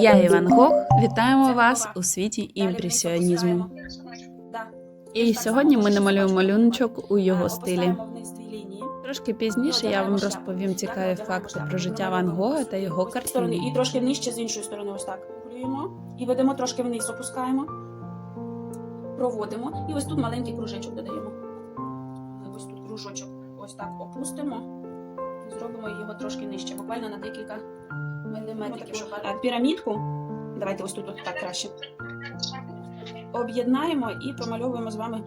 Я Іван Гог. Вітаємо вас у світі імпресіонізму. І сьогодні ми намалюємо малюночок у його стилі. Трошки пізніше я вам розповім цікаві факти про життя Ван Гога та його картини. і трошки нижче з іншої сторони, ось так. Малюємо і ведемо трошки вниз, опускаємо, проводимо. І ось тут маленький кружечок додаємо. Ось тут кружочок. Ось так опустимо. Зробимо його трошки нижче, буквально на декілька міліметрів. Пірамідку. Давайте ось тут от так краще. Об'єднаємо і промальовуємо з вами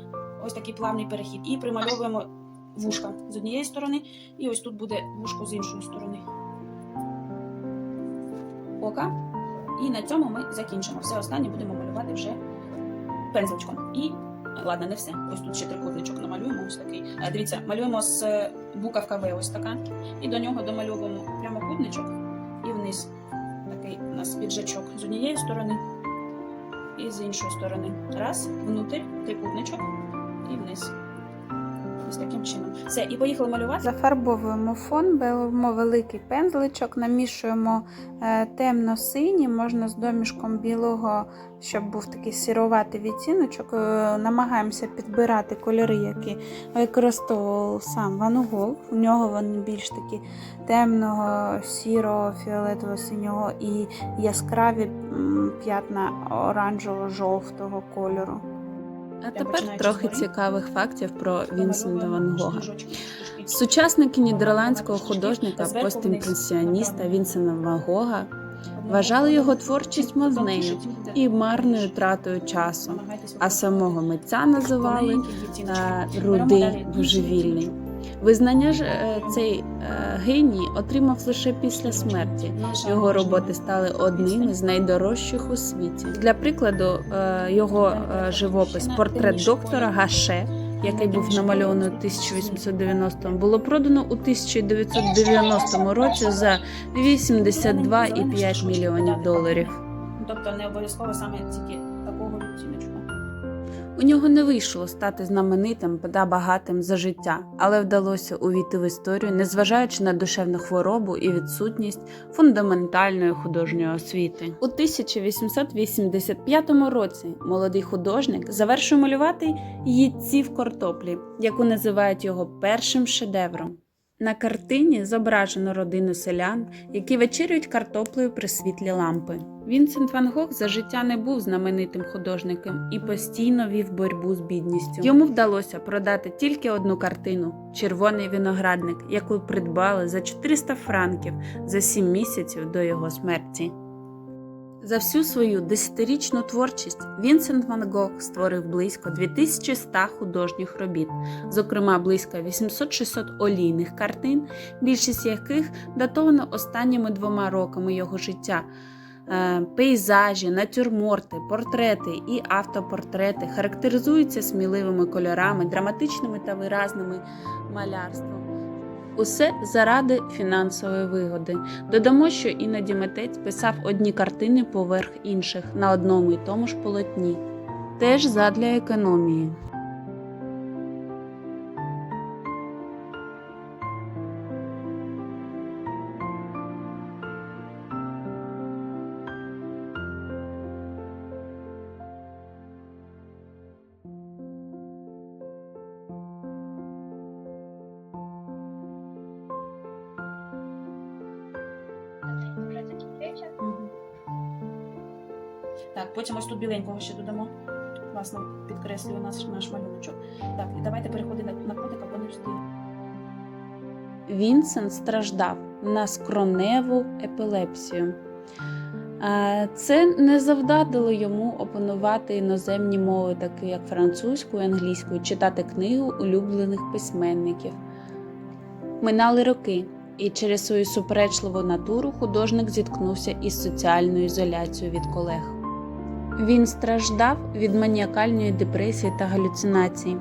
ось такий плавний перехід. І примальовуємо вушка з однієї сторони, і ось тут буде вушко з іншої сторони ока. І на цьому ми закінчимо. Все останнє будемо малювати вже пензличком. І ладно, не все. Ось тут ще трикутничок намалюємо. Ось такий. Дивіться, малюємо з е, букавка В ось така. І до нього домальовуємо прямокутничок вниз. Такий у нас піджачок з однієї сторони і з іншої сторони. Раз, внутрь, трикутничок і вниз. Ось таким чином. Все, і поїхали малювати. Зафарбовуємо фон, беремо великий пензличок, намішуємо е, темно-синій, можна з домішком білого, щоб був такий сіроватий відтіночок. Е, намагаємося підбирати кольори, які використовував сам Ван Гог. У нього вони більш такі темного, сірого, фіолетового, синього і яскраві п'ятна оранжево-жовтого кольору. А тепер трохи цікавих фактів про Вінсента Ван Гога. Сучасники нідерландського художника, постімпресіоніста Вінсена Ван Гога. вважали його творчість мазнею і марною тратою часу, а самого митця називали рудий божевільний. Визнання ж е, цей е, геній отримав лише після смерті. Його роботи стали одними з найдорожчих у світі. Для прикладу, е, його живопис Портрет доктора Гаше, який був намальований у 1890 було продано у 1990 році за 82,5 мільйонів доларів. Тобто не обов'язково саме тільки такого відтіночку. У нього не вийшло стати знаменитим та багатим за життя, але вдалося увійти в історію, незважаючи на душевну хворобу і відсутність фундаментальної художньої освіти. У 1885 році молодий художник завершує малювати їдців картоплі, яку називають його першим шедевром. На картині зображено родину селян, які вечерюють картоплею при світлі лампи. Вінсент Ван Гог за життя не був знаменитим художником і постійно вів боротьбу з бідністю. Йому вдалося продати тільки одну картину Червоний виноградник, яку придбали за 400 франків за 7 місяців до його смерті. За всю свою десятирічну творчість Вінсент Ван Гог створив близько 2100 художніх робіт, зокрема близько 800-600 олійних картин, більшість яких датовано останніми двома роками його життя. Е, Пейзажі, натюрморти, портрети і автопортрети характеризуються сміливими кольорами, драматичними та виразними малярством. Усе заради фінансової вигоди. Додамо, що іноді митець писав одні картини поверх інших на одному і тому ж полотні, теж задля економії. Потім ось тут біленького ще додамо. Власне, підкреслює наш, наш малюночок. Так, і давайте переходимо на, котика, бо не встиг. Вінсент страждав на скроневу епілепсію. Це не завдадило йому опанувати іноземні мови, такі як французьку і англійську, читати книгу улюблених письменників. Минали роки, і через свою суперечливу натуру художник зіткнувся із соціальною ізоляцією від колег. Він страждав від маніакальної депресії та галюцинацій.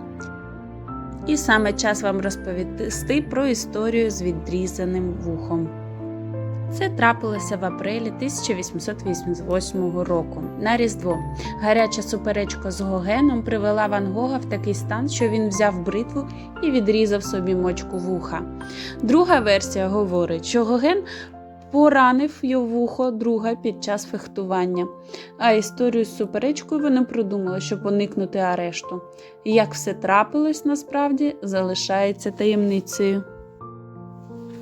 І саме час вам розповісти про історію з відрізаним вухом. Це трапилося в апрелі 1888 року на Різдво. Гаряча суперечка з Гогеном привела Ван Гога в такий стан, що він взяв бритву і відрізав собі мочку вуха. Друга версія говорить, що Гоген поранив його вухо друга під час фехтування. А історію з суперечкою вони придумали, щоб уникнути арешту. Як все трапилось насправді, залишається таємницею.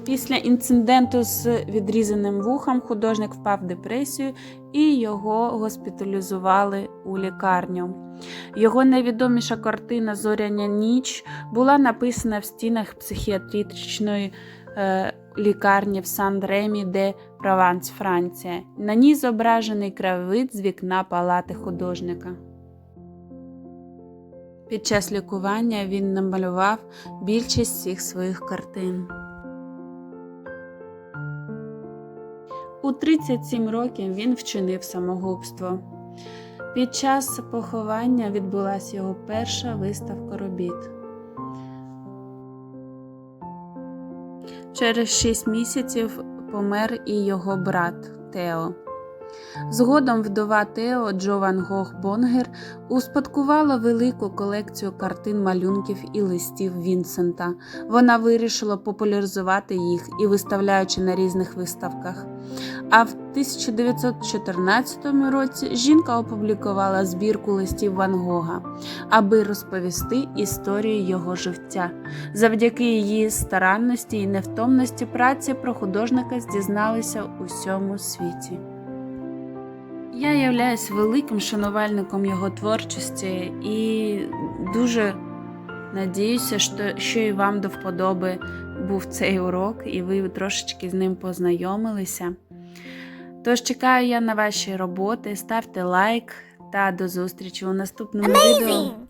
Після інциденту з відрізаним вухом художник впав в депресію і його госпіталізували у лікарню. Його найвідоміша картина Зоряня ніч була написана в стінах психіатричної лікарні в Сан-Ремі де Прованс, Франція. На ній зображений краєвид з вікна палати художника. Під час лікування він намалював більшість всіх своїх картин. У 37 років він вчинив самогубство. Під час поховання відбулася його перша виставка робіт. Через 6 місяців помер і його брат Тео. Згодом вдова Тео Джо Ван Гог Бонгер успадкувала велику колекцію картин малюнків і листів Вінсента. Вона вирішила популяризувати їх і виставляючи на різних виставках. А в 1914 році жінка опублікувала збірку листів Ван Гога, аби розповісти історію його життя. Завдяки її старанності і невтомності праці про художника здізналися у всьому світі. Я являюсь великим шанувальником його творчості і дуже надіюся, що, що і вам до вподоби був цей урок, і ви трошечки з ним познайомилися. Тож чекаю я на ваші роботи, ставте лайк та до зустрічі у наступному відео.